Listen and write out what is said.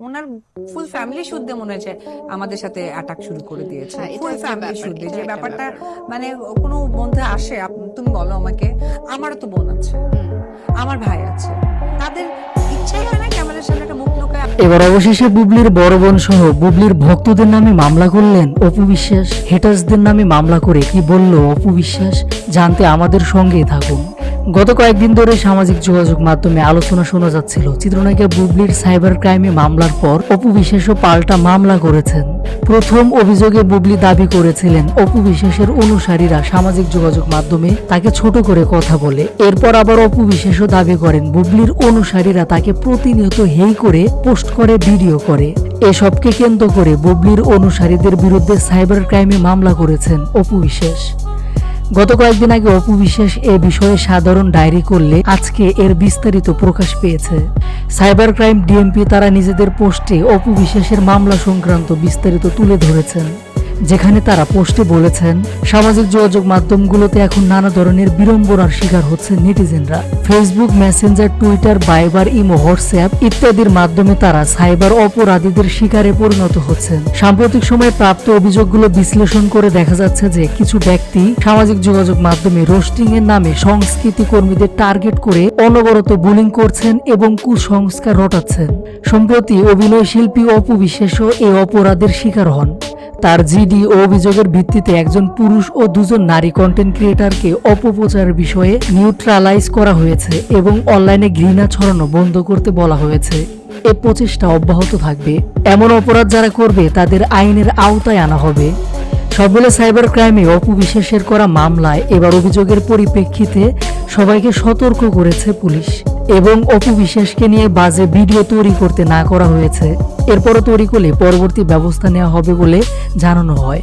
ওনার full family শুদ্ধে মনে হয়েছে আমাদের সাথে অ্যাটাক শুরু করে দিয়েছে। হ্যাঁ, ফুল ফ্যামিলি শুদ্ধে যে ব্যাপারটা মানে কোনো বন্ধু আসে তুমি বলো আমাকে আমারও তো বোন আছে আমার ভাই আছে তাদের ইচ্ছাই হয় না কি আমাদের সামনে একটা মুখ লুকায় এবার অবশেষে বুবলির বড় বোন সহ বুবলির ভক্তদের নামে মামলা করলেন অপু বিশ্বাস। হেটার্সদের নামে মামলা করে কি বলল অপু বিশ্বাস? জানতে আমাদের সঙ্গেই থাকুন। গত কয়েকদিন ধরে সামাজিক যোগাযোগ মাধ্যমে আলোচনা শোনা যাচ্ছিল, চিত্রনায়িকা বুবলির সাইবার ক্রাইমে মামলার পর অপু বিশ্বাসও পাল্টা মামলা করেছেন। প্রথম অভিযোগে বুবলি দাবি করেছিলেন, অপু বিশ্বাসের অনুসারীরা সামাজিক যোগাযোগ মাধ্যমে তাকে ছোট করে কথা বলে। এরপর আবার অপু বিশ্বাসও দাবি করেন, বুবলির অনুসারীরা তাকে প্রতিনিয়ত হেই করে পোস্ট করে, ভিডিও করে। এসবকে কেন্দ্র করে বুবলির অনুসারীদের বিরুদ্ধে সাইবার ক্রাইমে মামলা করেছেন অপু বিশ্বাস। গত কয়েকদিন আগে অপু বিশ্বাস এ বিষয়ে সাধারণ ডায়েরি করলে আজকে এর বিস্তারিত প্রকাশ পেয়েছে। সাইবার ক্রাইম ডিএমপি তারা নিজেদের পোস্টে অপু বিশ্বাসের মামলা সংক্রান্ত বিস্তারিত তুলে ধরেছেন। যেখানে তারা পোস্টে বলেছেন, সামাজিক যোগাযোগ মাধ্যমগুলোতে এখন নানা ধরনের বিড়ম্বনার শিকার হচ্ছে নেটিজেনরা। Facebook Messenger Twitter Viber imo WhatsApp ইত্যাদির মাধ্যমে তারা সাইবার অপরাধীদের শিকারে পরিণত হচ্ছেন। সাম্প্রতিক সময়ে প্রাপ্ত অভিযোগগুলো বিশ্লেষণ করে দেখা যাচ্ছে যে কিছু ব্যক্তি সামাজিক যোগাযোগ মাধ্যমে রোস্টিং এর নামে সংস্কৃতি কর্মীদের টার্গেট করে অনবরত বুলিং করছেন এবং কুসংস্কার রটাচ্ছেন। সম্প্রতি অভিনয় শিল্পী অপু বিশ্বাসও এই অপরাধের শিকার হন। তার জিডি ও অভিযোগের ভিত্তিতে একজন পুরুষ ও দুজন নারী কন্টেন্ট ক্রিয়েটারকে অপপ্রচারের বিষয়ে নিউট্রালাইজ করা হয়েছে এবং অনলাইনে ঘৃণা ছড়ানো বন্ধ করতে বলা হয়েছে। এ প্রচেষ্টা অব্যাহত থাকবে। এমন অপরাধ যারা করবে, তাদের আইনের আওতায় আনা হবে। সবগুলো সাইবার ক্রাইমে অপবিশ্বাসের করা মামলায় এবার অভিযোগের পরিপ্রেক্ষিতে সবাইকে সতর্ক করেছে পুলিশ। এবং অপু বিশ্বাসকে নিয়ে বাজে ভিডিও তৈরি করতে না করা হয়েছে। এরপরও তৈরি করলে পরবর্তী ব্যবস্থা নেওয়া হবে বলে জানানো হয়।